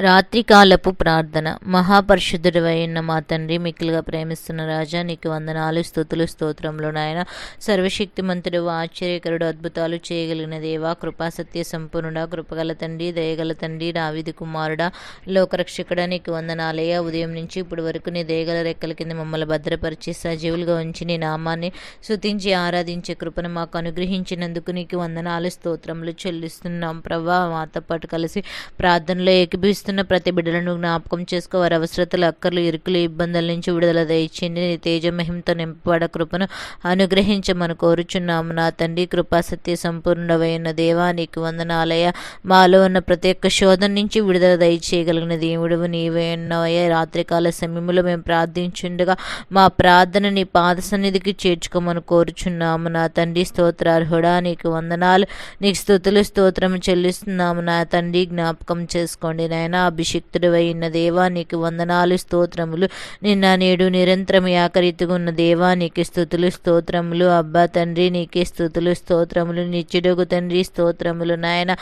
రాత్రికాలపు ప్రార్థన. మహాపరిశుద్ధుడైన మా తండ్రి మిక్కులుగా ప్రేమిస్తున్న రాజా నీకు వందనాలు స్థుతులు స్తోత్రంలో నాయన. సర్వశక్తిమంతుడు ఆశ్చర్యకరుడు అద్భుతాలు చేయగలిగిన దేవా కృపాసత్య సంపూర్ణుడా కృపగల తండ్రి దయగల తండ్రి రావిది కుమారుడా లోకరక్షకుడా నీకు వందనాలయ్యా. ఉదయం నుంచి ఇప్పుడు వరకు నీ దయగల రెక్కల కింద మమ్మల్ని భద్రపరిచి సజీవులుగా ఉంచి నీ నామాన్ని శుతించి ఆరాధించే కృపను మాకు అనుగ్రహించినందుకు నీకు వందనాలు స్తోత్రములు చెల్లిస్తున్నాం. ప్రభా మాతో పాటు కలిసి ప్రార్థనలో ఏకీభిస్తున్న ప్రతి బిడ్డలను జ్ఞాపకం చేసుకో వారి అవసరతలు అక్కర్లు ఇరుకులు ఇబ్బందుల నుంచి విడుదల దయచేయండి. నీ తేజ మహిమతో నింపబడ కృపను అనుగ్రహించమని కోరుచున్నాము నా తండ్రి కృపా సత్య సంపూర్ణమైన దేవా నీకు వందనాలయ. మాలో ఉన్న ప్రతి ఒక్క శోధన నుంచి విడుదల దయచేయగలిగిన దేవుడు నీవే ఉన్నవయ్య. రాత్రికాల సమయంలో మేము ప్రార్థించుండగా మా ప్రార్థన నీ పాద సన్నిధికి చేర్చుకోమని కోరుచున్నాము. నా తండ్రి స్తోత్రార్హుడా నీకు వందనాలు. నీకు స్థుతులు స్తోత్రం చెల్లిస్తున్నాము. నా తండ్రి జ్ఞాపకం చేసుకోండి నాయన. నాయన అయిన దేవా నీకు వందనాలు స్తోత్రములు. నిన్న నేడు నిరంతరం యాకరీతిగా ఉన్న దేవా నీకు స్థుతులు స్తోత్రములు. అబ్బా తండ్రి నీకే స్థుతులు స్తోత్రములు. నిచ్చుడుగు తండ్రి స్తోత్రములు. నాయన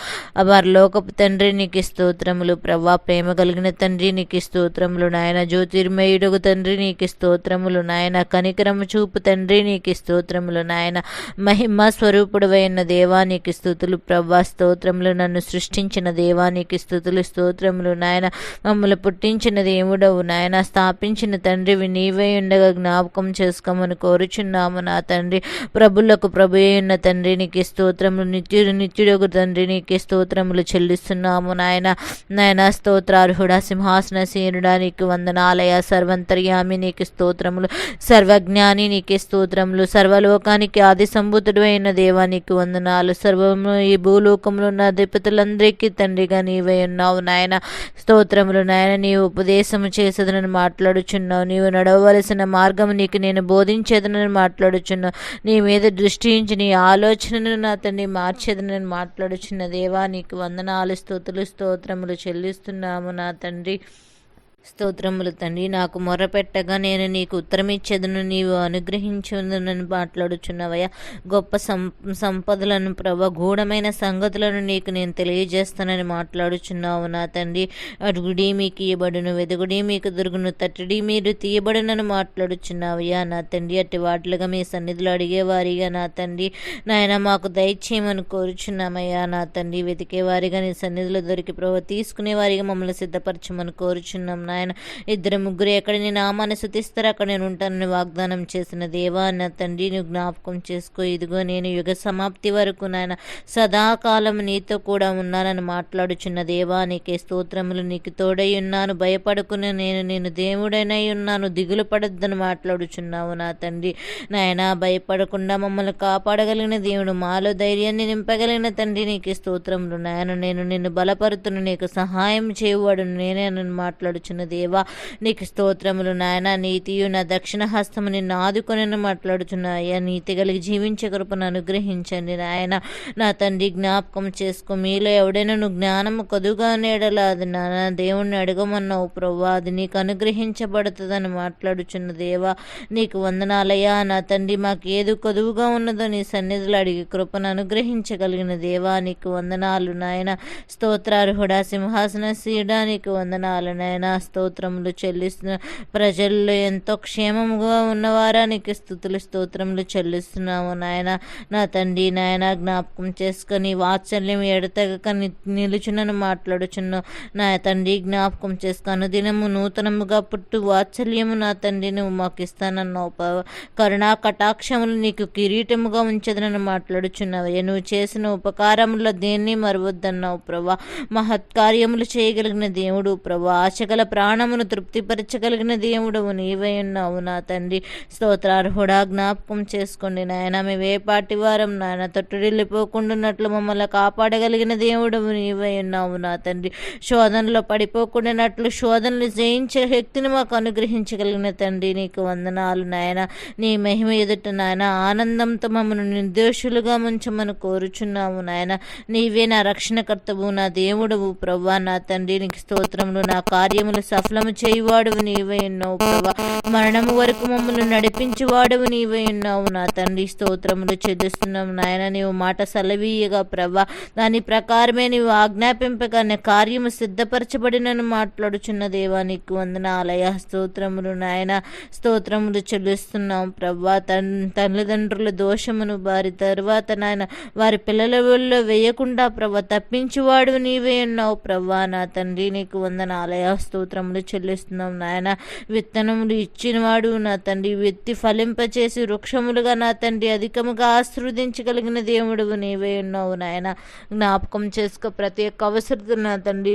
లోకపు తండ్రి నీకు స్తోత్రములు. ప్రభా ప్రేమ కలిగిన తండ్రి నీకు స్తోత్రములు. నాయన జ్యోతిర్మయుడుగు తండ్రి నీకు స్తోత్రములు. నాయన కనికరము చూపు తండ్రి నీకు స్తోత్రములు. నాయన మహిమ స్వరూపుడు అయిన దేవానికి స్థుతులు. ప్రభా స్తోత్రములు నన్ను సృష్టించిన దేవానికి స్థుతులు స్తోత్రములు. నాయన మమ్మల్ని పుట్టించిన దేవుడవు నాయన స్థాపించిన తండ్రివి నీవే ఉండగా జ్ఞాపకం చేసుకోమని కోరుచున్నాము నా తండ్రి. ప్రభులకు ప్రభు ఉన్న తండ్రి నీకు స్తోత్రములు నిత్యుడు నిత్యుడు తండ్రి నీకు స్తోత్రములు చెల్లిస్తున్నాము నాయన. నాయన స్తోత్రార్హుడా సింహాసన సీనుడా నీకు వందనాలయ సర్వంతర్యామి నీకు స్తోత్రములు సర్వజ్ఞాని నీకే స్తోత్రములు సర్వలోకానికి ఆది సంభూతుడు అయిన దేవానికి వందనాలు. సర్వము ఈ భూలోకంలో ఉన్న అధిపతులందరికీ తండ్రిగా నీవే ఉన్నావు నాయన. స్తోత్రములు నాయన నీవు ఉపదేశము చేసేదనని మాట్లాడుచున్నావు. నీవు నడవలసిన మార్గము నీకు నేను బోధించేదనని మాట్లాడుచున్నావు. నీ మీద దృష్టి ఉంచి నీ ఆలోచనను నా తండ్రి మార్చేదనని మాట్లాడుచున్న దేవా నీకు వందనాలు స్తోతులు స్తోత్రములు చెల్లిస్తున్నాము నా తండ్రి. స్తోత్రములు తండ్రి. నాకు మొరపెట్టగా నేను నీకు ఉత్తరమిచ్చేదను నీవు అనుగ్రహించుదని మాట్లాడుచున్నవయ్యా. గొప్ప సం సంపదలను ప్రభ గూఢమైన సంగతులను నీకు నేను తెలియజేస్తానని మాట్లాడుచున్నావు నా తండ్రి. అడుగుడి మీకు ఇయ్యబడును వెదుగుడి మీకు దొరుకును తట్టడి మీరు తీయబడునని మాట్లాడుచున్నావయ్యా నా తండ్రి. అట్టి వాటిలుగా మీ సన్నిధిలో అడిగేవారిగా నా తండ్రి. నాయన మాకు దయచేయమని కోరుచున్నామయ్యా నా తండ్రి. వెతికేవారిగా నీ సన్నిధిలో దొరికి ప్రభు తీసుకునేవారిగా మమ్మల్ని సిద్ధపరచమని కోరుచున్నాం నాయన. ఆయన. ఇద్దరు ముగ్గురు ఎక్కడ నేను నామాన్ని శుతిస్తారో అక్కడ నేను ఉంటానని వాగ్దానం చేసిన దేవా నా తండ్రి నువ్వు జ్ఞాపకం చేసుకో. ఇదిగో నేను యుగ సమాప్తి వరకు నాయన సదాకాలం నీతో కూడా ఉన్నానని మాట్లాడుచున్న దేవా నీకే స్తోత్రములు నీకు తోడై ఉన్నాను. భయపడుకుని నేను నేను దేవుడైనై ఉన్నాను. దిగులు పడద్దని మాట్లాడుచున్నావు నా తండ్రి. నాయన భయపడకుండా మమ్మల్ని కాపాడగలిగిన దేవుడు మాలో ధైర్యాన్ని నింపగలిగిన తండ్రి నీకు స్తోత్రములు. నాయన నేను నిన్ను బలపరుతున్న నీకు సహాయం చేయవాడు నేనే నన్ను మాట్లాడుచున్న దేవా నీకు స్తోత్రములు నాయన నీతియు నా దక్షిణ హస్తము నిన్ను ఆదుకొని మాట్లాడుచున్నా నీతి కలిగి జీవించే కృపను అనుగ్రహించండి నాయన. నా తండ్రి జ్ఞాపకం చేసుకో మీలో ఎవడైనా నువ్వు జ్ఞానము కొదుగా నేడలా అది నా దేవుణ్ణి అడగమన్నావు ప్రభా అది నీకు అనుగ్రహించబడుతుందని మాట్లాడుచున్న దేవా నీకు వందనాలయ్యా. నా తండ్రి మాకు ఏది కొదువుగా ఉన్నదో నీ సన్నిధిలో అడిగి కృపను అనుగ్రహించగలిగిన దేవా నీకు వందనాలు నాయన. స్తోత్రార్హుడా సింహాసన సీడా నీకు వందనాలు నాయన. స్తోత్రములు చెల్లిస్తున్న ప్రజల్లో ఎంతో క్షేమముగా ఉన్నవారా నీకు స్థుతులు స్తోత్రములు చెల్లిస్తున్నాము నాయన. నా తండ్రి నాయన జ్ఞాపకం చేసుకొని వాత్సల్యం ఎడతెగక నిలుచునని మాట్లాడుచున్నావు. నా తండ్రి జ్ఞాపకం చేసుకొని దినము నూతనముగా పుట్టు వాత్సల్యము నా తండ్రి నువ్వు మాకు ఇస్తానన్నావు కరుణా కటాక్షములు నీకు కిరీటముగా ఉంచదనని మాట్లాడుచున్నావు నువ్వు చేసిన ఉపకారముల దేన్ని మరవద్దన్నావు ప్రభా. మహత్కార్యములు చేయగలిగిన దేవుడు ప్రభా. ఆశగల ప్రాణమును తృప్తిపరచగలిగిన దేవుడవు నీవై ఉన్నావు నా తండ్రి. స్తోత్రార్హుడా జ్ఞాపకం చేసుకోండి నాయన. మేము ఏ పాటి వారం నాయన తొట్టుడిల్లిపోకుండాన్నట్లు మమ్మల్ని కాపాడగలిగిన దేవుడు నీవై ఉన్నావు నా తండ్రి. శోధనలో పడిపోకుండానట్లు శోధనలు జయించే శక్తిని మాకు అనుగ్రహించగలిగిన తండ్రి నీకు వందనాలు నాయన. నీ మహిమ ఎదుట నాయన ఆనందంతో మమ్మల్ని నిర్దోషులుగా ముంచమని కోరుచున్నాము నాయన. నీవే నా రక్షణకర్తవు నా దేవుడవు ప్రవ్వా నా తండ్రి. నీకు స్తోత్రములు నా కార్యములు సఫలము చేయువాడువు నీవే ఉన్నావు ప్రభా. మరణము వరకు మమ్మల్ని నడిపించువాడువు నీవే ఉన్నావు నా తండ్రి స్తోత్రములు చెల్లిస్తున్నాం నాయన. నీవు మాట సెలవీయగా ప్రభా. దాని ప్రకారమే నీవు ఆజ్ఞాపింపగానే కార్యము సిద్ధపరచబడినని మాట్లాడుచున్న దేవా నీకు వందనాలయ. స్తోత్రములు నాయన. స్తోత్రములు చెల్లిస్తున్నాం ప్రభా. తన్ తల్లిదండ్రుల దోషమును వారి తర్వాత నాయన. వారి పిల్లల ఒళ్ళో వేయకుండా ప్రభా తప్పించువాడు నీవే ఉన్నావు ప్రభా. నా తండ్రి నీకు వందనాలయ. స్తోత్రములు చెల్లిస్తున్నాం నాయన. విత్తనములు ఇచ్చినవాడు నా తండ్రి. విత్తి ఫలింపచేసి వృక్షములుగా నా తండ్రి అధికముగా ఆస్వాదించగలిగిన దేవుడు నీవే ఉన్నావు నాయన. జ్ఞాపకం చేసుకో. ప్రతి ఒక్క అవసరత నా తండ్రి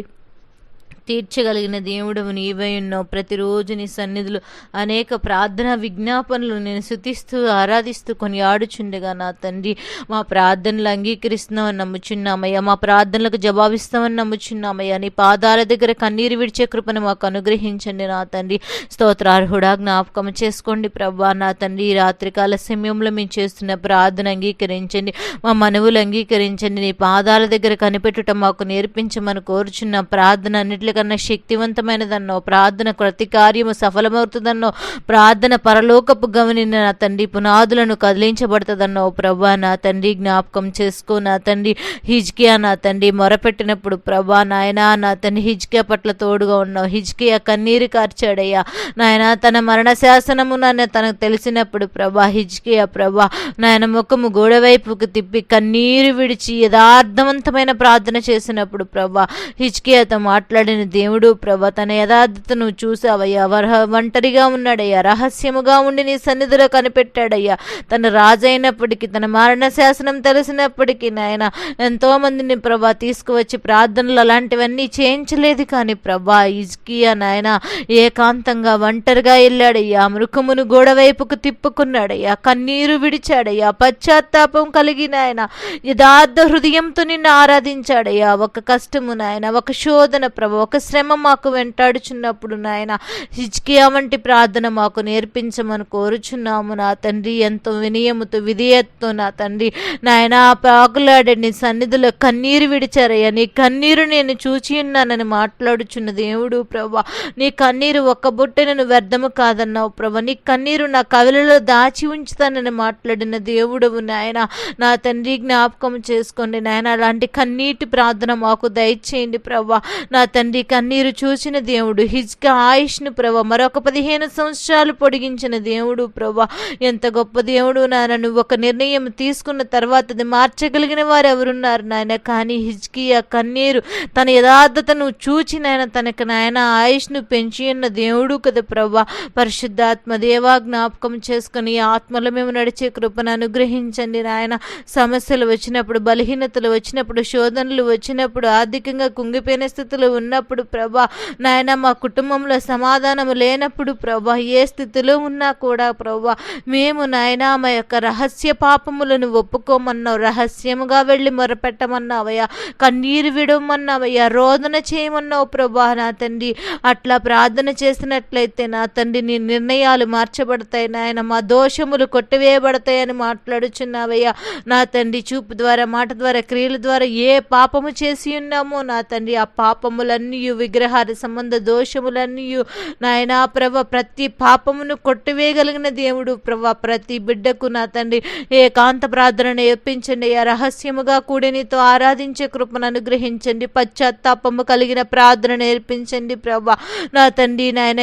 తీర్చగలిగిన దేవుడవు నీవై ఉన్నావు. ప్రతిరోజు నీ సన్నిధులు అనేక ప్రార్థన విజ్ఞాపనలు నేను శుతిస్తూ ఆరాధిస్తూ కొని ఆడుచుండగా నా తండ్రి. మా ప్రార్థనలు అంగీకరిస్తున్నామని నమ్ముచున్నామయ్యా. మా ప్రార్థనలకు జవాబిస్తామని నమ్ముచున్నామయ్యా. నీ పాదాల దగ్గర కన్నీరు విడిచే కృపను మాకు అనుగ్రహించండి నా తండ్రి. స్తోత్రార్హుడా జ్ఞాపకం చేసుకోండి ప్రభా నా తండ్రి. ఈ రాత్రికాల సమయంలో మేము చేస్తున్న ప్రార్థన అంగీకరించండి. మా మనవులు అంగీకరించండి. నీ పాదాల దగ్గర కనిపెట్టుట మాకు నేర్పించమని కోరుచున్న. ప్రార్థన కన్నా శక్తివంతమైనదన్నో ప్రార్థన ప్రతి కార్యము సఫలమవుతుందన్నో ప్రార్థన పరలోకపు గమని నా తండ్రి పునాదులను కదిలించబడుతుందన్నో ప్రభా నా తండ్రి జ్ఞాపకం చేసుకో నా తండ్రి హిజ్కియా నా తండ్రి మొరపెట్టినప్పుడు ప్రభా నాయనా నా తండ్రి హిజ్కియా పట్ల తోడుగా ఉన్నావు. హిజ్కియా కన్నీరు కార్చాడయ్యా. నాయన తన మరణ శాసనము నాన్న తనకు తెలిసినప్పుడు ప్రభా హిజ్కియా ప్రభా నాయన ముఖము గోడ వైపుకు తిప్పి కన్నీరు విడిచి యథార్థవంతమైన ప్రార్థన చేసినప్పుడు ప్రభా హిజ్కియాతో మాట్లాడిన దేవుడు ప్రభ తన యథార్థతను చూసావయ్యా వరహ ఒంటరిగా ఉన్నాడయ్యా రహస్యముగా ఉండి నీ సన్నిధిలో కనిపెట్టాడయ్యా. తన రాజైనప్పటికీ తన మరణ శాసనం తెలిసినప్పటికీ నాయన ఎంతో మందిని ప్రభా తీసుకువచ్చి ప్రార్థనలు అలాంటివన్నీ చేయించలేదు కానీ ప్రభా ఇజ్కియా నాయన ఏకాంతంగా ఒంటరిగా వెళ్ళాడయ్యా మృకమును గోడ వైపుకు తిప్పుకున్నాడయ్యా కన్నీరు విడిచాడయ్యా పశ్చాత్తాపం కలిగిన ఆయన యథార్థ హృదయంతో నిన్ను ఆరాధించాడయ్యా. ఒక కష్టము నాయన ఒక శోధన ప్రభ ఒక శ్రమ మాకు వెంటాడుచున్నప్పుడు నాయన హిజ్కియా వంటి ప్రార్థన మాకు నేర్పించమని కోరుచున్నాము. నా తండ్రి ఎంతో వినయముతో విధేయతతో నా తండ్రి నాయన పాకులాడే నీ సన్నిధిలో కన్నీరు విడిచారయ్యా. నీ కన్నీరు నేను చూచి ఉన్నానని మాట్లాడుచున్న దేవుడు ప్రభా నీ కన్నీరు ఒక్క బుట్టెనను వ్యర్థము కాదన్నావు ప్రభా. నీ కన్నీరు నా కవిలలో దాచి ఉంచుతానని మాట్లాడిన దేవుడవు నాయన. నా తండ్రి జ్ఞాపకం చేసుకోండి నాయన. అలాంటి కన్నీటి ప్రార్థన మాకు దయచేయండి ప్రభా. నా తండ్రి కన్నీరు చూసిన దేవుడు హిజ్క ఆయుష్ను ప్రభ మరొక పదిహేను సంవత్సరాలు పొడిగించిన దేవుడు ప్రభా. ఎంత గొప్ప దేవుడు నాయన నువ్వు ఒక నిర్ణయం తీసుకున్న తర్వాత అది మార్చగలిగిన వారు ఎవరున్నారు నాయన? కానీ హిజ్కియా కన్నీరు తన యథార్థతను చూచి నాయన తనకు నాయన ఆయుష్ను పెంచి ఉన్న దేవుడు కదా ప్రభా. పరిశుద్ధాత్మ దేవా జ్ఞాపకం చేసుకుని ఈ ఆత్మలో మేము నడిచే కృపను అనుగ్రహించండి నాయన. సమస్యలు వచ్చినప్పుడు బలహీనతలు వచ్చినప్పుడు శోధనలు వచ్చినప్పుడు ఆర్థికంగా కుంగిపోయిన స్థితిలో ఉన్నప్పుడు ప్రభా నాయన మా కుటుంబంలో సమాధానం లేనప్పుడు ప్రభా ఏ స్థితిలో ఉన్నా కూడా ప్రభా మేము నాయన మా యొక్క రహస్య పాపములను ఒప్పుకోమన్నావు. రహస్యముగా వెళ్ళి మొరపెట్టమన్నావయ్యా. కన్నీరు విడవమన్నావయ్యా. రోదన చేయమన్నావు ప్రభా నా తండ్రి. అట్లా ప్రార్థన చేసినట్లయితే నా తండ్రి నీ నిర్ణయాలు మార్చబడతాయి నాయన. మా దోషములు కొట్టివేయబడతాయని మాట్లాడుచున్నావయ్యా. నా తండ్రి చూపు ద్వారా మాట ద్వారా క్రియల ద్వారా ఏ పాపము చేసి ఉన్నామో నా తండ్రి ఆ పాపములన్నీ విగ్రహాల సంబంధ దోషములన్నీ నాయనా ప్రభ ప్రతి పాపమును కొట్టివేయగలిగిన దేవుడు ప్రభ ప్రతి బిడ్డకు నా తండ్రి ఏకాంత ప్రార్థన నేర్పించండి ఆ రహస్యముగా కూడి నీతో ఆరాధించే కృపను అనుగ్రహించండి. పశ్చాత్తాపము కలిగిన ప్రార్థన నేర్పించండి ప్రభా. నా తండ్రి నాయన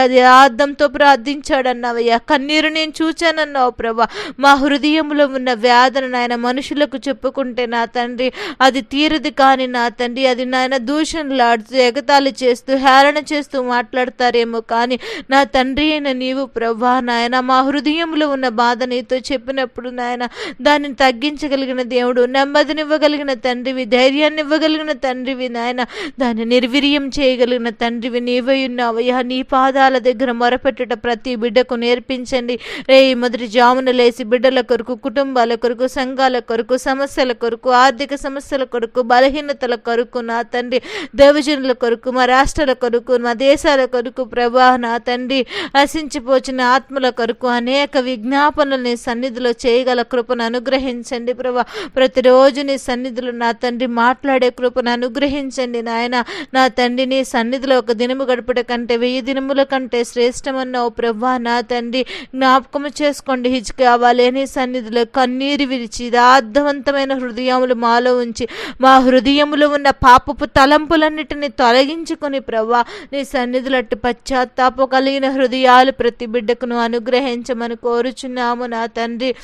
అది అర్థంతో ప్రార్థించాడన్నావయ్యా. కన్నీరు నేను చూచానన్నావు ప్రభా. మా హృదయంలో ఉన్న వేదన నాయన మనుషులకు చెప్పుకుంటే నా తండ్రి అది తీరదు కానీ నా తండ్రి అది నాయన దూషణలాడు దూషణలాడుతూ ఎగతాళి చేస్తూ హేళన చేస్తూ మాట్లాడతారేమో కానీ నా తండ్రి అయిన నీవు ప్రభా నాయన మా హృదయంలో ఉన్న బాధ నీతో చెప్పినప్పుడు నాయన దానిని తగ్గించగలిగిన దేవుడు నెమ్మదినివ్వగలిగిన తండ్రివి ధైర్యాన్ని ఇవ్వగలిగిన తండ్రివి నాయన దాన్ని నిర్వీర్యం చేయగలిగిన తండ్రివి నీవై ఉన్నావయ్యా. నీ పాదాల దగ్గర మొరపెట్టుట ప్రతి బిడ్డకు నేర్పించండి. రే మొదటి జామున లేసి బిడ్డల కొరకు కుటుంబాల కొరకు సంఘాల కొరకు సమస్యల కొరకు ఆర్థిక సమస్యల కొరకు బలహీనతల కొరకు నా తండ్రి దేవజ దైవజనుల కొరకు మా రాష్ట్రాల కొరకు మా దేశాల కొరకు ప్రభా నా తండ్రి నశించిపోచిన ఆత్మల కొరకు అనేక విజ్ఞాపనలు నీ సన్నిధిలో చేయగల కృపను అనుగ్రహించండి ప్రభా. ప్రతిరోజు నీ సన్నిధిలో నా తండ్రి మాట్లాడే కృపను అనుగ్రహించండి నాయన. నా తండ్రి నీ సన్నిధిలో ఒక దినము గడపట కంటే వెయ్యి దినముల కంటే శ్రేష్టమన్నావు ప్రభా నా తండ్రి. జ్ఞాపకము చేసుకోండి హిజ్కావాలి నీ సన్నిధిలో కన్నీరు విరిచి అర్థవంతమైన హృదయములు మాలో ఉంచి మా హృదయములో ఉన్న పాపపు తలంపులన్నిటిని తొలగించుకుని ప్రభా నీ సన్నిధులట్టు పశ్చాత్తాప కలిగిన హృదయాలు ప్రతి బిడ్డకును అనుగ్రహించమని కోరుచున్నాము నా తండ్రి.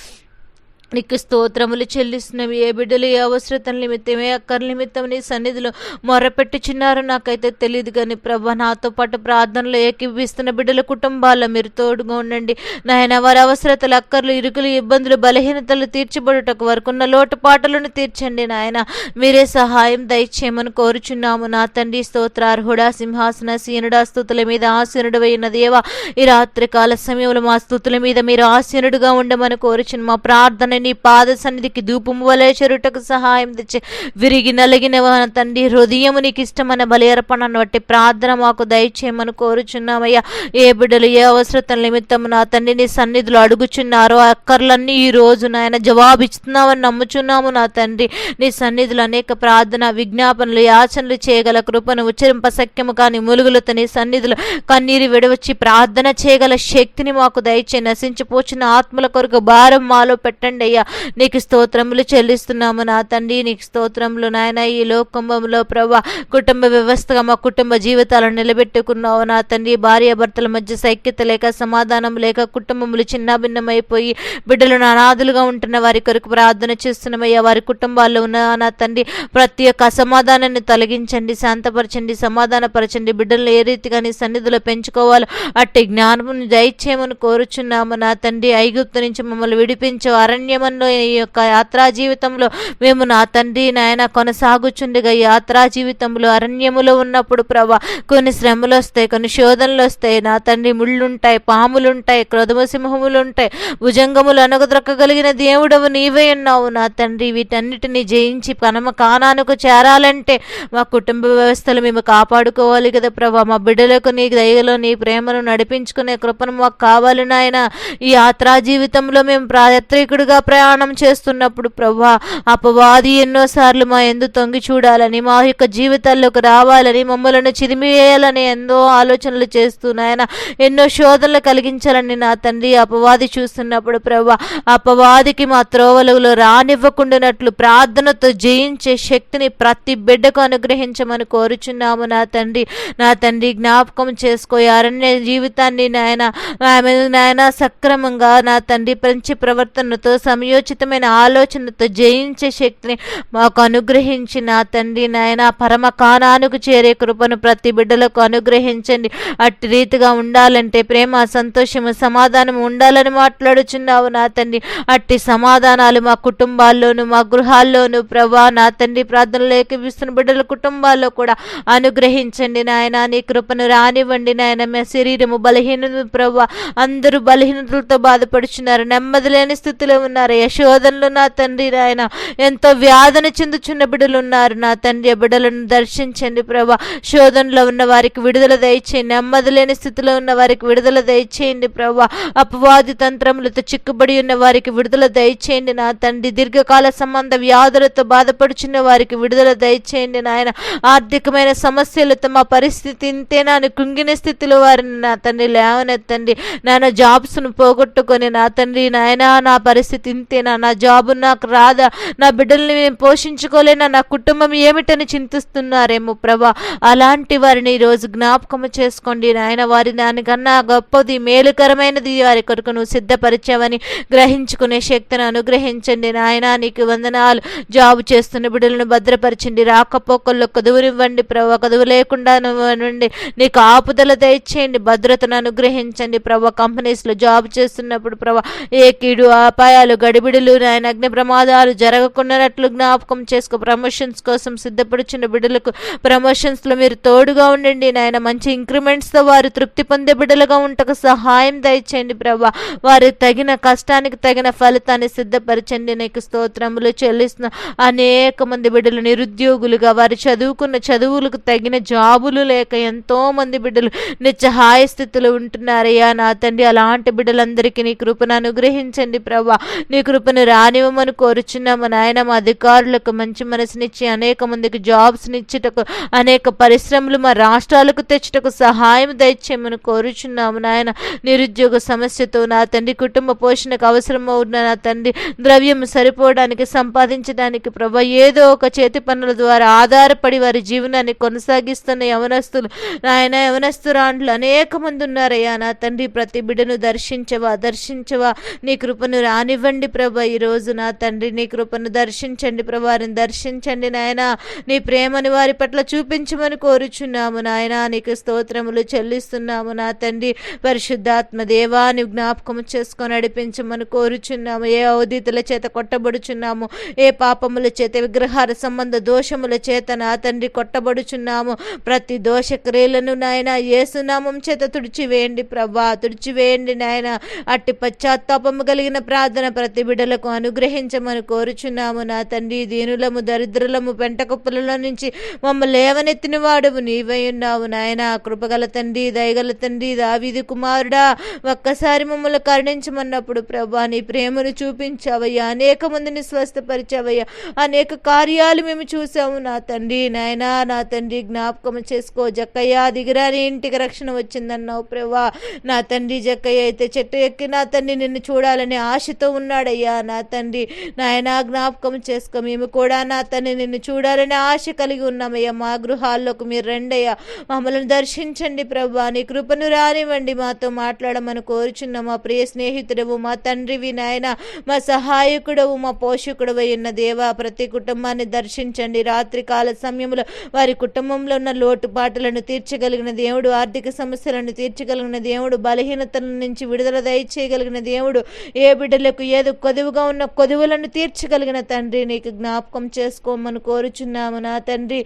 నీకు స్తోత్రములు చెల్లిస్తున్నవి. ఏ బిడ్డలు ఏ అవసరతల నిమిత్తం ఏ అక్కర్ల నిమిత్తం నీ సన్నిధిలో మొరపెట్టుచున్నారో నాకైతే తెలియదు కానీ ప్రభా నాతో పాటు ప్రార్థనలు ఏకీవిస్తున్న బిడ్డల కుటుంబాల్లో మీరు తోడుగా ఉండండి. నాయన వారి అవసరతలు అక్కర్లు ఇరుకులు ఇబ్బందులు బలహీనతలు తీర్చబడుటకు వరకున్న లోటుపాటలను తీర్చండి నాయన. మీరే సహాయం దయచేయమని కోరుచున్నాము. నా తండ్రి స్తోత్రార్హుడా సింహాసన సీనుడా స్థుతుల మీద ఆసీనుడు అయిన దేవ ఈ రాత్రి కాల సమయంలో మా స్థుతుల మీద మీరు ఆసీనుడుగా ఉండమని కోరుచున్న మా ప్రార్థన నీ పాద సన్నిధికి ధూపము వలె చెరుటకు సహాయం తెచ్చి విరిగి నలిగిన తండ్రి హృదయము నీకు ఇష్టమైన బలి అర్పణను బట్టి ప్రార్థన మాకు దయచేయమని కోరుచున్నామయ్యా. ఏ బిడ్డలు ఏ అవసరత నిమిత్తం నా తండ్రి నీ సన్నిధిలో అడుగుచున్నారో అక్కర్లన్నీ ఈ రోజు నాయన జవాబిస్తున్నామని నమ్ముచున్నాము నా తండ్రి. నీ సన్నిధిలో అనేక ప్రార్థన విజ్ఞాపనలు యాచనలు చేయగల కృపను ఉచ్చరింప సఖ్యము కాని ములుగులతో నీ సన్నిధిలో కన్నీరు విడవచ్చి ప్రార్థన చేయగల శక్తిని మాకు దయచే నశించిపోచిన ఆత్మల కొరకు భారం మాలో పెట్టండి అయ్యా నీకు స్తోత్రములు చెల్లిస్తున్నాము నా తండ్రి నీకు స్తోత్రములు నాయన. ఈ లోకంలో ప్రభా కుటుంబ వ్యవస్థగా మా కుటుంబ జీవితాలను నిలబెట్టుకున్నావు నా తండ్రి. భార్య భర్తల మధ్య సైక్యత లేక సమాధానం లేక కుటుంబములు చిన్నాభిన్నమైపోయి బిడ్డలు అనాథులుగా ఉంటున్న వారి కొరకు ప్రార్థన చేస్తున్నామయ్యా. వారి కుటుంబాల్లో ఉన్న నా తండ్రి ప్రతి ఒక్క అసమాధానాన్ని తొలగించండి శాంతపరచండి సమాధానపరచండి. బిడ్డలను ఏ రీతిగా నీ సన్నిధిలో పెంచుకోవాలో అట్టి జ్ఞానమును దయచేయమని కోరుచున్నాము నా తండ్రి. ఐగుప్తు నుంచి మమ్మల్ని విడిపించు అరణ్యం అరణ్యమంలో ఈ యొక్క యాత్రా జీవితంలో మేము నా తండ్రి నాయన కొనసాగుచుండగా ఈ యాత్రా జీవితంలో అరణ్యములో ఉన్నప్పుడు ప్రభా కొన్ని శ్రమలు వస్తాయి కొన్ని శోధనలు వస్తాయి నా తండ్రి ముళ్ళుంటాయి పాములుంటాయి క్రొదమ సింహములు ఉంటాయి భుజంగములు అనగదొక్కగలిగిన దేవుడవు నీవే ఉన్నావు నా తండ్రి వీటన్నిటిని జయించి పనమ కానానికి చేరాలంటే మా కుటుంబ వ్యవస్థలు మేము కాపాడుకోవాలి కదా ప్రభా. మా బిడ్డలకు నీ దయలో నీ ప్రేమను నడిపించుకునే కృపను మాకు కావాలి నాయన. ఈ యాత్రా జీవితంలో మేము యాత్రికుడిగా ప్రయాణం చేస్తున్నప్పుడు ప్రభా అపవాది ఎన్నోసార్లు మా ఎందు తొంగి చూడాలని మా యొక్క జీవితాల్లోకి రావాలని మమ్మల్ని చిరిమివేయాలని ఎన్నో ఆలోచనలు చేస్తూ నాయన ఎన్నో శోధనలు కలిగించాలని నా తండ్రి అపవాది చూస్తున్నప్పుడు ప్రభా అపవాదికి మా త్రోవలులో రానివ్వకుండానట్లు ప్రార్థనతో జయించే శక్తిని ప్రతి బిడ్డకు అనుగ్రహించమని కోరుచున్నాము నా తండ్రి. నా తండ్రి జ్ఞాపకం చేసుకో అరణ్య జీవితాన్ని నాయన ఆమె నాయన సక్రమంగా నా తండ్రి పంచి ప్రవర్తనతో సమయోచితమైన ఆలోచనతో జయించే శక్తిని మాకు అనుగ్రహించిన తండ్రి నాయన పరమ కానానికి చేరే కృపను ప్రతి బిడ్డలకు అనుగ్రహించండి. అట్టి రీతిగా ఉండాలంటే ప్రేమ సంతోషము సమాధానం ఉండాలని మాట్లాడుచున్నావు నా తండ్రి. అట్టి సమాధానాలు మా కుటుంబాల్లోనూ మా గృహాల్లోను ప్రభా నా తండ్రి ప్రార్థనలు ఏకీపిస్తున్న బిడ్డల కుటుంబాల్లో కూడా అనుగ్రహించండి నాయన. నీ కృపను రానివ్వండి నాయన. మా శరీరము బలహీనము ప్రభా. అందరూ బలహీనతలతో బాధపడుచున్నారు. నెమ్మది లేని స్థితిలో ఉన్నారు. శోధనలు నా తండ్రి నాయన. ఎంతో వ్యాధన చెందుచున్న బిడ్డలు ఉన్నారు. నా తండ్రి ఆ బిడ్డలను దర్శించండి ప్రభా. శోధనలో ఉన్న వారికి విడుదల దయచేయండి. నెమ్మది లేని స్థితిలో ఉన్న వారికి విడుదల దయచేయండి ప్రభా. అపవాది తంత్రములతో చిక్కుబడి ఉన్న వారికి విడుదల దయచేయండి. నా తండ్రి దీర్ఘకాల సంబంధ వ్యాధులతో బాధపడుచున్న వారికి విడుదల దయచేయండి నాయన. ఆర్థికమైన సమస్యలతో మా పరిస్థితి ఇంతేనా అని కుంగిన స్థితిలో వారిని నా తండ్రి లేవనెత్తండి. నాయన జాబ్స్ను పోగొట్టుకొని నా తండ్రి నాయన నా పరిస్థితి తింతేనా నా జాబ్ నాకు రాదా? నా బిడ్డల్ని నేను పోషించుకోలేనా? నా కుటుంబం ఏమిటని చింతిస్తున్నారేమో ప్రభా? అలాంటి వారిని ఈరోజు జ్ఞాపకం చేసుకోండి నాయన. వారి దానికన్నా గొప్పది మేలుకరమైనది వారి కొరకు నువ్వు సిద్ధపరిచావని గ్రహించుకునే శక్తిని అనుగ్రహించండి నాయన. నీకు వందనాలు. జాబు చేస్తున్న బిడ్డలను భద్రపరచండి. రాకపోకల్లో కదువునివ్వండి ప్రభా. కదువు లేకుండా నువ్వండి నీకు ఆపుదల దయచేయండి. భద్రతను అనుగ్రహించండి ప్రభా. కంపెనీస్లో జాబ్ చేస్తున్నప్పుడు ప్రభా ఏ కీడు అపాయాలు గడిబిడులు నాయన అగ్ని ప్రమాదాలు జరగకుండానట్లు జ్ఞాపకం చేసుకో. ప్రమోషన్స్ కోసం సిద్ధపడుచున్న బిడ్డలకు ప్రమోషన్స్లో మీరు తోడుగా ఉండండి నాయన. మంచి ఇంక్రిమెంట్స్తో వారు తృప్తి పొందే బిడ్డలుగా ఉంటకు సహాయం దయచేయండి ప్రభా. వారు తగిన కష్టానికి తగిన ఫలితాన్ని సిద్ధపరచండి. నీకు స్తోత్రములు చెల్లిస్తున్న అనేక మంది బిడ్డలు నిరుద్యోగులుగా వారు చదువుకున్న చదువులకు తగిన జాబులు లేక ఎంతో మంది బిడ్డలు నిత్యహాయ స్థితిలో ఉంటున్నారయ్యా నా తండ్రి. అలాంటి బిడ్డలందరికీ నీ కృపను అనుగ్రహించండి ప్రభా. నీ కృపను రానివ్వమని కోరుచున్నాము నాయన. మా అధికారులకు మంచి మనసునిచ్చి అనేక మందికి జాబ్స్ నిచ్చుటకు అనేక పరిశ్రమలు మా రాష్ట్రాలకు తెచ్చుటకు సహాయం దయచేయమని కోరుచున్నాము నాయన. నిరుద్యోగ సమస్యతో నా తండ్రి కుటుంబ పోషణకు అవసరం ఉన్న నా తండ్రి ద్రవ్యం సరిపోవడానికి సంపాదించడానికి ప్రభా ఏదో ఒక చేతి పనుల ద్వారా ఆధారపడి వారి జీవనాన్ని కొనసాగిస్తున్న యవనస్తులు నాయన యవనస్తురాండ్లు అనేక మంది ఉన్నారయ్యా. నా తండ్రి ప్రతి బిడ్డను దర్శించవా దర్శించవా. నీ కృపను రానివ్వండి. ప్రభా ఈరోజు నా తండ్రి నీ కృపను దర్శించండి ప్రభాని దర్శించండి నాయన. నీ ప్రేమని వారి పట్ల చూపించమని కోరుచున్నాము నాయన. నీకు స్తోత్రములు చెల్లిస్తున్నాము నా తండ్రి. పరిశుద్ధాత్మ దేవాని జ్ఞాపకం చేసుకొని నడిపించమని కోరుచున్నాము. ఏ అవధితుల చేత కొట్టబడుచున్నాము ఏ పాపముల చేత విగ్రహార సంబంధ దోషముల చేత నా తండ్రి కొట్టబడుచున్నాము. ప్రతి దోష క్రియలను నాయన ఏసునామం చేత తుడిచివేయండి ప్రభా తుడిచివేయండి నాయన. అట్టి పశ్చాత్తాపము కలిగిన ప్రార్థన ప్రతి బిడలకు అనుగ్రహించమని కోరుచున్నాము నా తండ్రి. దీనులము దరిద్రులము పెంటకుప్పలలో నుంచి మమ్మల్ని లేవనెత్తిన వాడువు. నీవై ఉన్నావు నాయన. కృపగల తండ్రి దయగల తండ్రి దావిది కుమారుడా. ఒక్కసారి మమ్మల్ని కరుణించమన్నప్పుడు ప్రభా నీ ప్రేమను చూపించావయ్యా. అనేక మందిని స్వస్థపరిచావయ్యా. అనేక కార్యాలు మేము చూసాము నా తండ్రి. నాయన నా తండ్రి జ్ఞాపకం చేసుకో. జక్కయ్య దిగిరా నీ ఇంటికి రక్షణ వచ్చిందన్నావు ప్రభా. నా తండ్రి జక్కయ్య అయితే చెట్టు ఎక్కి నా తండ్రి నిన్ను చూడాలని ఆశతో ఉన్నాడయ్యా నా తండ్రి. నాయన జ్ఞాపకం చేసుకో. మేము కూడా నా తండ్రి నిన్ను చూడాలని ఆశ కలిగి ఉన్నామయ్యా మా గృహాల్లోకి మీరు రండయ్యా. మమ్మల్ని దర్శించండి ప్రభా. నీ కృపను రానివ్వండి. మాతో మాట్లాడమని కోరుచున్న మా ప్రియ స్నేహితుడవు మా తండ్రివి నాయన. మా సహాయకుడవు మా పోషకుడవు ఉన్న దేవా ప్రతి కుటుంబాన్ని దర్శించండి. రాత్రి కాల సమయంలో వారి కుటుంబంలో ఉన్న లోటుపాట్లను తీర్చగలిగిన దేవుడు ఆర్థిక సమస్యలను తీర్చగలిగిన దేవుడు బలహీనతల నుంచి విడుదల దయచేయగలిగిన దేవుడు ఏ బిడ్డలకు ఏదో కొదువుగా ఉన్న కొదువులను తీర్చగలిగిన తండ్రి నీకు జ్ఞాపకం చేసుకోమని కోరుచున్నాము నా తండ్రి.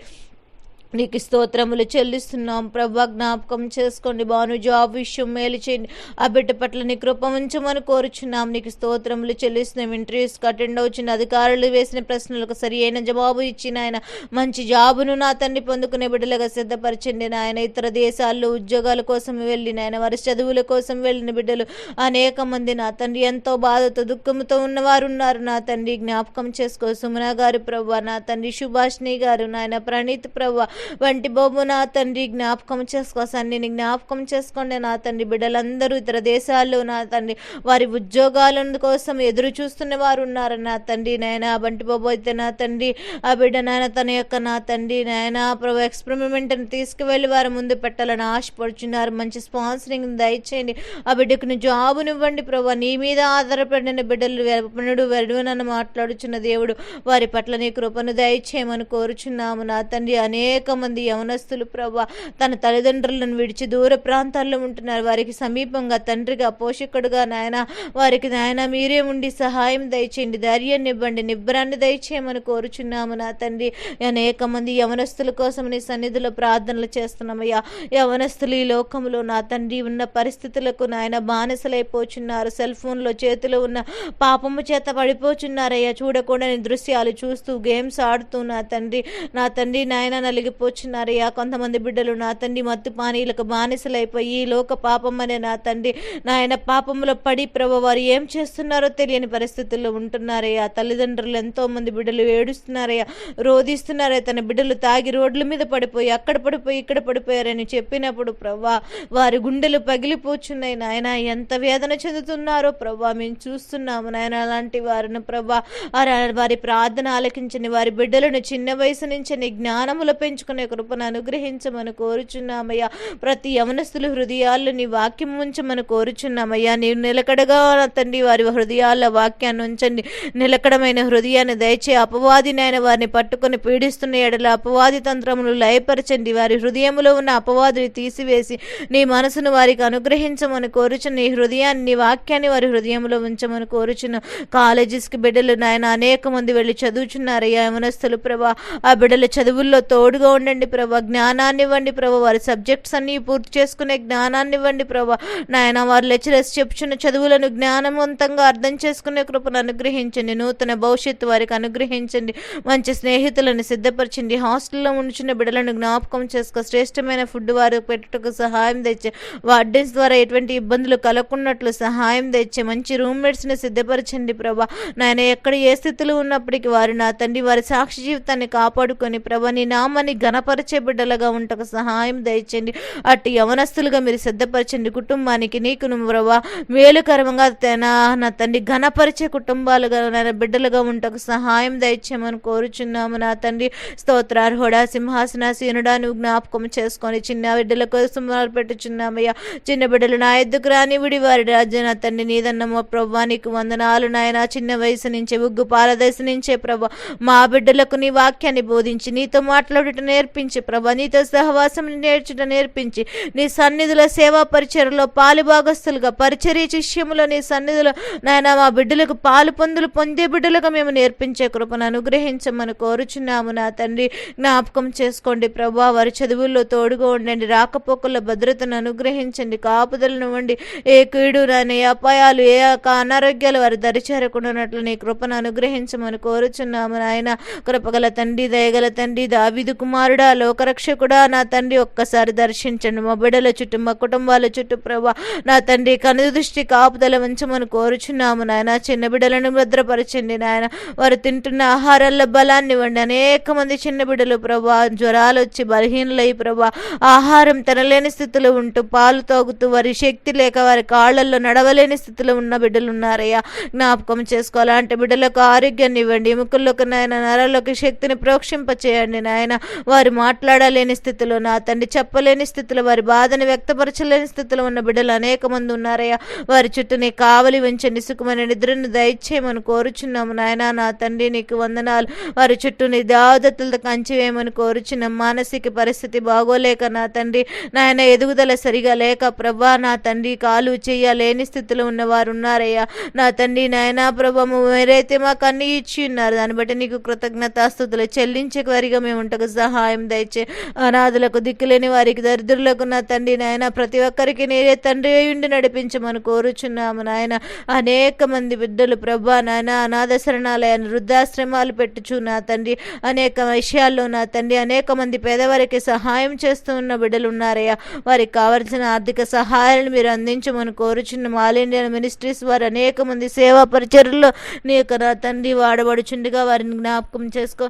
నీకు స్తోత్రములు చెల్లిస్తున్నాం. ప్రభా జ్ఞాపకం చేసుకోండి. బాను జాబ్ విషయం మేలు చేయండి. ఆ బిడ్డ పట్ల నీ కృప ఉంచమని కోరుచున్నాం. నీకు స్తోత్రములు చెల్లిస్తున్నాం. ఇంటర్వ్యూస్కి అటెండ్ అవుతున్న అధికారులు వేసిన ప్రశ్నలకు సరి అయిన జవాబు ఇచ్చిన ఆయన మంచి జాబును నా తండ్రి పొందుకునే బిడ్డలుగా సిద్ధపరచండి నాయన. ఇతర దేశాల్లో ఉద్యోగాల కోసం వెళ్ళిన ఆయన వారి చదువుల కోసం వెళ్ళిన బిడ్డలు అనేక మంది నా తండ్రి ఎంతో బాధతో దుఃఖంతో ఉన్నవారు ఉన్నారు. నా తండ్రి జ్ఞాపకం చేసుకో. సుమన గారు ప్రభా నా తండ్రి సుభాష్ని గారు నాయన ప్రణీత్ ప్రభు వంటి బాబు నా తండ్రి జ్ఞాపకం చేసుకో నేను జ్ఞాపకం చేసుకోండి. నా తండ్రి బిడ్డలందరూ ఇతర దేశాల్లో నా తండ్రి వారి ఉద్యోగాల కోసం ఎదురు చూస్తున్న వారు ఉన్నారు. నా తండ్రి నాయన బంటి బాబు అయితే నా తండ్రి ఆ బిడ్డ నాయన తన యొక్క నా తండ్రి నాయన ప్రభు ఎక్స్పెరిమెంట్ని తీసుకువెళ్ళి వారి ముందు పెట్టాలని ఆశపడుచున్నారు. మంచి స్పాన్సరింగ్ దయచేయండి. ఆ బిడ్డకు జాబునివ్వండి ప్రభు. నీ మీద ఆధారపడిన బిడ్డలు వెనుడు వెడువనని మాట్లాడుచున్న దేవుడు వారి పట్ల నీ కృపను దయచేయమని కోరుచున్నాము. నా తండ్రి అనేక మంది యవనస్తులు ప్రభా తన తల్లిదండ్రులను విడిచి దూర ప్రాంతాల్లో ఉంటున్నారు. వారికి సమీపంగా తండ్రిగా పోషకుడుగా నాయన వారికి నాయన మీరే ఉండి సహాయం దయచేయండి ధైర్యాన్ని ఇవ్వండి నిబ్బరాన్ని దయచేయమని కోరుచున్నాము నా తండ్రి. అనేక మంది యవనస్తుల కోసం నీ సన్నిధిలో ప్రార్థనలు చేస్తున్నామయ్యా. యవనస్తులు ఈ లోకంలో నా తండ్రి ఉన్న పరిస్థితులకు నాయన బానిసలైపోచున్నారు. సెల్ ఫోన్లో చేతిలో ఉన్న పాపము చేత పడిపోచున్నారయ్యా. చూడకూడని దృశ్యాలు చూస్తూ గేమ్స్ ఆడుతూ నా తండ్రి నా తండ్రి నాయన నలిగిపోచున్నారయ్యా కొంతమంది బిడ్డలు నా తండ్రి మత్తుపానీలకు బానిసలైపోయి ఈ లోక పాపం అనే నా తండ్రి. నాయన పాపంలో పడి ప్రభు వారు ఏం చేస్తున్నారో తెలియని పరిస్థితుల్లో ఉంటున్నారయ్యా. తల్లిదండ్రులు ఎంతో మంది బిడ్డలు ఏడుస్తున్నారయ్యా. రోధిస్తున్నారయ్యా తన బిడ్డలు తాగి రోడ్ల మీద పడిపోయి అక్కడ పడిపోయి ఇక్కడ పడిపోయారని చెప్పినప్పుడు ప్రభా వారి గుండెలు పగిలిపోచున్నాయి నాయన. ఎంత వేదన చెందుతున్నారో ప్రభా మేము చూస్తున్నాము నాయన అలాంటి వారిని ప్రభా. వారి- వారి ప్రార్థన ఆలకించని వారి బిడ్డలను చిన్న వయసు నుంచి జ్ఞానములు పెంచు సంపాదించుకునే కృపను అనుగ్రహించమని కోరుచున్నామయ్యా. ప్రతి యవనస్తుల హృదయాల్లో నీ వాక్యం ఉంచమని కోరుచున్నామయ్యా. నీవు నిలకడగా తండ్రి వారి హృదయాల వాక్యాన్ని ఉంచండి. నిలకడమైన హృదయాన్ని దయచే అపవాది నాయన వారిని పట్టుకొని పీడిస్తున్న ఎడల అపవాది తంత్రములు లయపరచండి. వారి హృదయంలో ఉన్న అపవాదిని తీసివేసి నీ మనసును వారికి అనుగ్రహించమని కోరుచున్న నీ హృదయాన్ని నీ వాక్యాన్ని వారి హృదయంలో ఉంచమని కోరుచున్న కాలేజెస్కి బిడ్డలు నాయన అనేక మంది వెళ్ళి చదువుచున్నారయ్యా. యమనస్తులు ప్రభా ఆ బిడ్డల చదువుల్లో తోడుగా ఉండండి ప్రభా. జ్ఞానాన్ని ఇవ్వండి ప్రభా. వారి సబ్జెక్ట్స్ అన్ని పూర్తి చేసుకునే జ్ఞానాన్ని ఇవ్వండి ప్రభా. నాయన వారు లెక్చరర్స్ చెప్పుచున్న చదువులను జ్ఞానవంతంగా అర్థం చేసుకునే కృపను అనుగ్రహించండి. నూతన భవిష్యత్తు వారికి అనుగ్రహించండి. మంచి స్నేహితులను సిద్ధపరచండి. హాస్టల్లో ఉంచిన బిడ్డలను జ్ఞాపకం చేసుకో. శ్రేష్టమైన ఫుడ్ వారు పెట్టుటకు సహాయం తెచ్చే. వార్డెన్స్ ద్వారా ఎటువంటి ఇబ్బందులు కలగకున్నట్లు సహాయం తెచ్చే. మంచి రూమ్మేట్స్ని సిద్ధపరచండి ప్రభా. నాయన ఎక్కడ ఏ స్థితిలో ఉన్నప్పటికీ వారు నా తండ్రి వారి సాక్షి జీవితాన్ని కాపాడుకొని ప్రభా నీ నామాన్ని ఘనపరిచే బిడ్డలుగా ఉంటకు సహాయం దయచండి. అట్టి యవనస్తులుగా మీరు సిద్ధపరచండి. కుటుంబానికి నీకు నువ్వు మేలుకరంగా నా తండ్రి ఘనపరిచే కుటుంబాలుగా నా బిడ్డలుగా ఉంటకు సహాయం దయచేయమని కోరుచున్నాము. నా తండ్రి స్తోత్రార్హుడా సింహాసనాసీనుడా నువ్వు జ్ఞాపకం చేసుకొని చిన్న బిడ్డల కోసం పెట్టుచున్నామయ్యా చిన్న బిడ్డలు నా ఎద్దుకు రాని విడి వారి రాజ్యం నా తండ్రి నీదన్నమో ప్రభా నీకు వందనాలు నాయన. చిన్న వయసు నుంచే ఉగ్గు పాలదశ నుంచే ప్రభా మా బిడ్డలకు నీ వాక్యాన్ని బోధించి నీతో మాట్లాడుటనే నేర్పించి ప్రభా నీతో సహవాసం నేర్చుట నేర్పించి నీ సన్నిధిలో సేవా పరిచయలో పాలుభాగస్తులుగా పరిచర్య శిష్యములో నీ సన్నిధిలో నాయన మా బిడ్డలకు పాలు పొందులు పొందే బిడ్డలుగా మేము నేర్పించే కృపను అనుగ్రహించమని కోరుచున్నాము నా తండ్రి. జ్ఞాపకం చేసుకోండి ప్రభా వారి చదువుల్లో తోడుగా ఉండండి రాకపోకల భద్రతను అనుగ్రహించండి కాపుదలను ఉండి ఏ కీడు రాని అపాయాలు ఏ యొక్క అనారోగ్యాలు వారి దరిచేరకుండానట్లు నీ కృపను అనుగ్రహించమని కోరుచున్నాము నాయన. కృపగల తండ్రి దయగల తండ్రి దావిదు కుమారుడా లోకరక్షకుడా నా తండ్రి ఒక్కసారి దర్శించండి. మా బిడ్డల చుట్టూ మా కుటుంబాల చుట్టూ ప్రభా నా తండ్రి కనుదృష్టి కాపుదల ఉంచమని కోరుచున్నాము నాయన. చిన్న బిడ్డలను భద్రపరచండి నాయన. వారు తింటున్న ఆహారాల్లో బలాన్ని ఇవ్వండి. అనేక మంది చిన్న బిడ్డలు ప్రభా జ్వరాలు వచ్చి బలహీనలై ప్రభా ఆహారం తినలేని స్థితిలో ఉంటూ పాలు తాగుతూ వారి శక్తి లేక వారి కాళ్ళల్లో నడవలేని స్థితిలో ఉన్న బిడ్డలు ఉన్నారయ్యా. జ్ఞాపకం చేసుకోవాలంటే బిడ్డలకు ఆరోగ్యాన్ని ఇవ్వండి. ఎముకల్లోకి నాయన నరాల్లోకి శక్తిని ప్రోక్షింప చేయండి నాయన. వారు మాట్లాడలేని స్థితిలో నా తండ్రి చెప్పలేని స్థితిలో వారి బాధను వ్యక్తపరచలేని స్థితిలో ఉన్న బిడ్డలు అనేక మంది ఉన్నారయ్యా. వారి చుట్టూ నీ కావలి ఉంచండి సుఖమైన నిద్రను దయచేయమని కోరుచున్నాము నాయన. నా తండ్రి నీకు వందనాలు. వారి చుట్టూ నీ దావదత్తులతో కంచివేయమని కోరుచున్నాం. మానసిక పరిస్థితి బాగోలేక నా తండ్రి నాయన ఎదుగుదల సరిగా లేక ప్రభా నా తండ్రి కాలు చేయలేని స్థితిలో ఉన్నవారు ఉన్నారయ్యా. నా తండ్రి నాయన ప్రభా మీరైతే మాకు అన్ని ఇచ్చి ఉన్నారు. దాన్ని బట్టి నీకు కృతజ్ఞతాస్తుతులు చెల్లించే వారిగా మేము ఉంటకు సహాయం దయచే అనాథులకు దిక్కులేని వారికి దరిద్రులకు నా తండ్రి నాయన ప్రతి ఒక్కరికి నేనే తండ్రి ఉండి నడిపించమని కోరుచున్నాము నాయన. అనేక మంది బిడ్డలు ప్రభా నాయన అనాథ శరణాలయాన్ని వృద్ధాశ్రమాలు పెట్టుచు నా తండ్రి. అనేక విషయాల్లో నా తండ్రి అనేక మంది పేదవారికి సహాయం చేస్తూ ఉన్న బిడ్డలు ఉన్నారయ్యా. వారికి కావలసిన ఆర్థిక సహాయాలను మీరు అందించమని కోరుచున్న ఆల్ ఇండియన్ మినిస్ట్రీస్ వారు అనేక మంది సేవా పరిచర్లో నీ యొక్క నా తండ్రి వాడబడుచుండగా వారిని జ్ఞాపకం చేసుకో.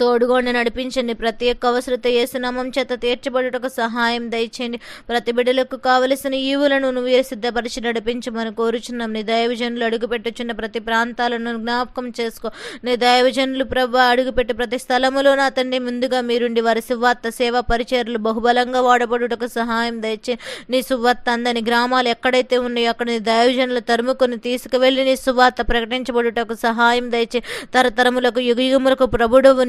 తోడుగొండ నడిపించండి. ప్రతి ఒక్క అవసరత ఏసునామం చేత తీర్చబడుటకు సహాయం దయచేయండి. ప్రతి బిడ్డలకు కావలసిన ఈవులను నువ్వే సిద్ధపరిచి నడిపించమని కోరుచున్నాం. నీ దైవజనులు అడుగుపెట్టుచున్న ప్రతి ప్రాంతాలను జ్ఞాపకం చేసుకో. నీ దైవజనులు ప్రభు అడుగుపెట్టి ప్రతి స్థలములో నా తండ్రి ముందుగా మీరుండి వారి సువార్త సేవా పరిచయలు బహుబలంగా వాడబడుటకు సహాయం దయచే నీ సువార్త అందని గ్రామాలు ఎక్కడైతే ఉన్నాయో అక్కడ నీ దైవజనులు తరుముకొని తీసుకువెళ్ళి నీ సువార్త ప్రకటించబడుటకు సహాయం దయచే తరతరములకు యుగ యుగములకు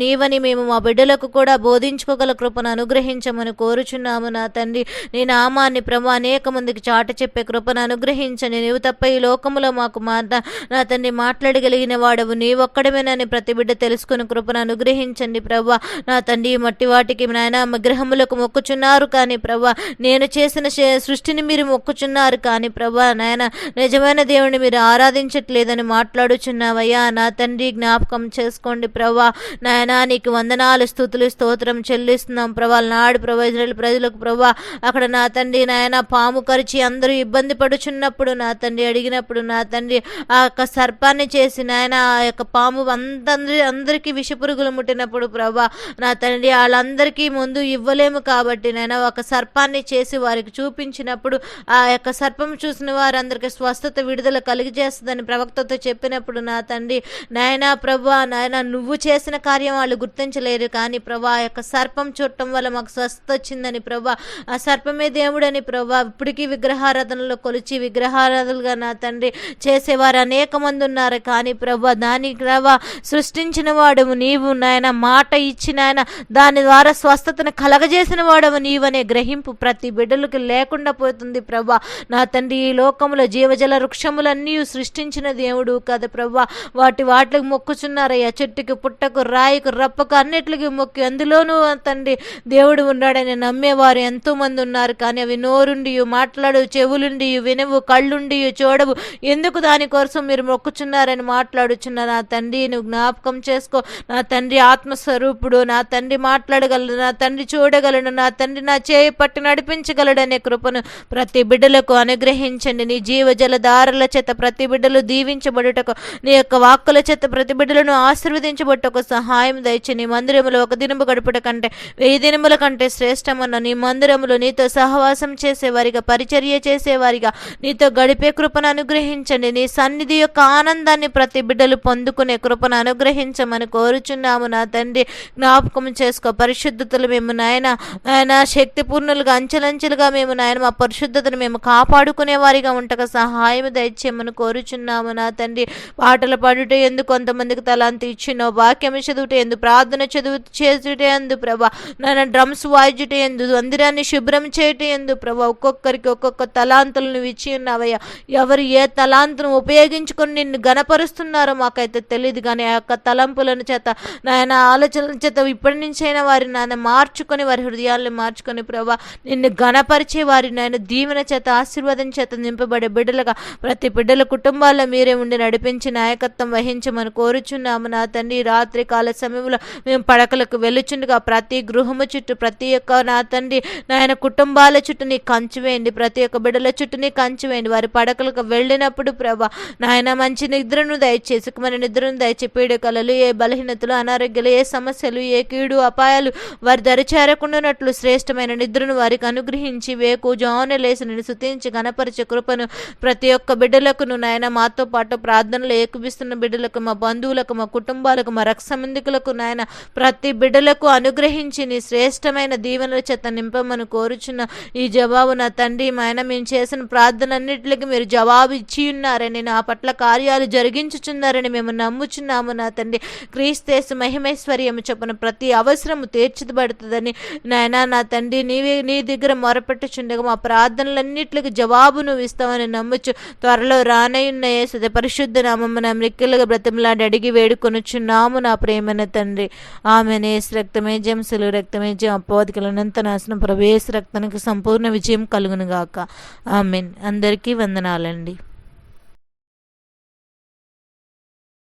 నీవని మేము మా బిడ్డలకు కూడా బోధించుకోగల కృపను అనుగ్రహించమని కోరుచున్నాము నా తండ్రి. నీ నామాన్ని ప్రభు అనేక మందికి చాట చెప్పే కృపను అనుగ్రహించని నీవు తప్ప ఈ లోకములో మాకు మాట నా తండ్రి మాట్లాడగలిగిన వాడవు. నీ ఒక్కడమేనని ప్రతి బిడ్డ తెలుసుకుని కృపను అనుగ్రహించండి ప్రభా. నా తండ్రి మట్టి వాటికి నాయన విగ్రహములకు మొక్కుచున్నారు కానీ ప్రభా నేను చేసిన సృష్టిని మీరు మొక్కుచున్నారు కానీ ప్రభా నాయన నిజమైన దేవుని మీరు ఆరాధించట్లేదని మాట్లాడుచున్నావయ్యా. నా తండ్రి జ్ఞాపకం చేసుకోండి ప్రభా. నాయనా నీకు వందనాలు స్థుతులు స్తోత్రం చెల్లిస్తున్నాం. ప్రభా నాడు ప్రభా ఇజ్రాయల్ ప్రజలకు ప్రభా అక్కడ నా తండ్రి నాయన పాము కరిచి అందరూ ఇబ్బంది పడుచున్నప్పుడు నా తండ్రి అడిగినప్పుడు నా తండ్రి ఆ యొక్క సర్పాన్ని చేసి నాయన ఆ యొక్క పాము అందరి అందరికీ విషపురుగులు ముట్టినప్పుడు ప్రభా నా తండ్రి వాళ్ళందరికీ ముందు ఇవ్వలేము కాబట్టి నాయన ఒక సర్పాన్ని చేసి వారికి చూపించినప్పుడు ఆ యొక్క సర్పం చూసిన వారందరికీ స్వస్థత విడుదల కలిగజేస్తుందని ప్రవక్తతో చెప్పినప్పుడు నా తండ్రి నాయనా ప్రభు నాయన నువ్వు చేసిన కార్యం వాళ్ళు గుర్తించలేరు. కానీ ప్రభా ఆ యొక్క సర్పం చూడటం వల్ల మాకు స్వస్థ వచ్చిందని ప్రభా ఆ సర్పమే దేవుడని ప్రభా ఇప్పటికీ విగ్రహారాధనలో కొలిచి విగ్రహారాధనలుగా నా తండ్రి చేసేవారు అనేక మంది ఉన్నారు. కానీ ప్రభా దాని ప్రభా సృష్టించిన వాడము నీవు నాయన మాట ఇచ్చిన ఆయన దాని ద్వారా స్వస్థతను కలగజేసిన వాడము నీవనే. గ్రహింపు ప్రతి బిడ్డలకు లేకుండా పోతుంది ప్రభా. నా తండ్రి ఈ లోకంలో జీవజల వృక్షములన్నీ సృష్టించిన దేవుడు కదా ప్రభా. వాటి వాటికి మొక్కుచున్నారయ్యా. చెట్టుకి పుట్టకు రాయికు రప్పకు అన్నిటికి మొక్కి అందులోనూ తండ్రి దేవుడు ఉన్నాడని నమ్మేవారు ఎంతోమంది ఉన్నారు. కానీ అవి నోరుండి మాట్లాడు చెవులుండి వినవు కళ్ళుండి చూడవు. ఎందుకు దానికోసం మీరు మొక్కుచున్నారని మాట్లాడుచున్న నా తండ్రి నువ్వు జ్ఞాపకం చేసుకో. నా తండ్రి ఆత్మస్వరూపుడు నా తండ్రి మాట్లాడగలడు నా తండ్రి చూడగలడు నా తండ్రి నా చేయి పట్టి నడిపించగలడనే కృపను ప్రతి బిడ్డలకు అనుగ్రహించండి. నీ జీవజల దారుల చేత ప్రతి బిడ్డలు దీవించబడుటకు నీ యొక్క వాక్కుల చేత ప్రతి బిడ్డలను ఆశీర్వదించబట్టకు సహాయం దయచి నీ మందిరములో ఒక దినము గడుపుట కంటే వెయ్యి దినముల కంటే శ్రేష్టమన్న నీ మందిరములో నీతో సహవాసం చేసేవారిగా పరిచర్య చేసేవారిగా నీతో గడిపే కృపను అనుగ్రహించండి. నీ సన్నిధి యొక్క ఆనందాన్ని ప్రతి బిడ్డలు పొందుకునే కృపను అనుగ్రహించమని కోరుచున్నాము నా తండ్రి. జ్ఞాపకం చేసుకో పరిశుద్ధతలు మేము నాయన ఆయన శక్తిపూర్ణులుగా అంచెలంచెలుగా మేము నాయన మా పరిశుద్ధతను మేము కాపాడుకునే వారిగా ఉంటక సహాయం దయచేయమని కోరుచున్నాము నా తండ్రి. పాటలు పాడుట ఎందుకు కొంతమందికి తలాంతి ఇచ్చినో వాక్యం చదువుట ఎందు ప్రార్థన చదువు చేసుటందు ప్రభా. నాయన డ్రమ్స్ వాయించుట ఎందు మందిరాన్ని శుభ్రం చేయటందు ప్రభా. ఒక్కొక్కరికి ఒక్కొక్క తలాంతులు నువ్వు ఇచ్చి ఉన్నావయ్యా. ఎవరు ఏ తలాంతును ఉపయోగించుకొని నిన్ను గనపరుస్తున్నారో మాకైతే తెలియదు కానీ ఆ యొక్క తలంపులను చేత నాయన ఆలోచనల చేత ఇప్పటి నుంచైనా వారి నాయన మార్చుకొని వారి హృదయాలను మార్చుకొని ప్రభా నిన్ను గణపరిచే వారి నాయన దీవెన చేత ఆశీర్వాదం చేత నింపబడే బిడ్డలుగా ప్రతి బిడ్డల కుటుంబాల్లో మీరే ఉండి నడిపించి నాయకత్వం వహించమని కోరుచున్నాము. నా తండ్రి రాత్రి కాల సమయం సమయంలో మేము పడకలకు వెళ్ళుచుండగా ప్రతి గృహము చుట్టూ ప్రతి ఒక్క నా తండ్రి నాయన కుటుంబాల చుట్టూ నీ కంచు వేయండి. ప్రతి ఒక్క బిడ్డల చుట్టూ నీ కంచు వేయండి. వారి పడకలకు వెళ్ళినప్పుడు ప్రభా నాయన మంచి నిద్రను దయచేసి సుఖమైన నిద్రను దయచే పీడకలలు ఏ బలహీనతలు అనారోగ్యాలు ఏ సమస్యలు ఏ కీడు అపాయాలు వారి దరి చేరకుండానట్లు శ్రేష్టమైన నిద్రను వారికి అనుగ్రహించి వేకు జాన లేసి నేను శుతించి గణపరిచే కృపను ప్రతి ఒక్క బిడ్డలకు నాయన మాతో పాటు ప్రార్థనలు ఏకుపిస్తున్న బిడ్డలకు మా బంధువులకు మా కుటుంబాలకు మా రక్ష సంబంధికులకు నాయన ప్రతి బిడ్డలకు అనుగ్రహించి నీ శ్రేష్టమైన దీవెనల చేత నింపమని కోరుచున్న ఈ జవాబు నా తండ్రి మా ఆయన మేము చేసిన ప్రార్థనన్నింటికి మీరు జవాబు ఇచ్చి ఉన్నారని నా పట్ల కార్యాలు జరిగించుచున్నారని మేము నమ్ముచున్నాము నా తండ్రి. క్రీస్తేసు మహిమేశ్వర్యము చొప్పున ప్రతి అవసరము తీర్చిదబడుతుందని నాయన నా తండ్రి నీవే నీ దగ్గర మొరపెట్టుచుండగా మా ప్రార్థనలన్నింటికి జవాబు నువ్వు ఇస్తావని నమ్ముచు త్వరలో రానయున్న యేసుద పరిశుద్ధ నామమున మిక్కిలుగా బ్రతిమలాడి అడిగి వేడుకొనుచున్నాము నా ప్రేమన తండ్రి. ఆమె నేస్ రక్తమే జంసులు రక్తమే జం అపోధికలనంత నాశనం ప్రవేశ రక్తానికి సంపూర్ణ విజయం కలుగునుగాక. ఆమెన్. అందరికీ వందనాలండి.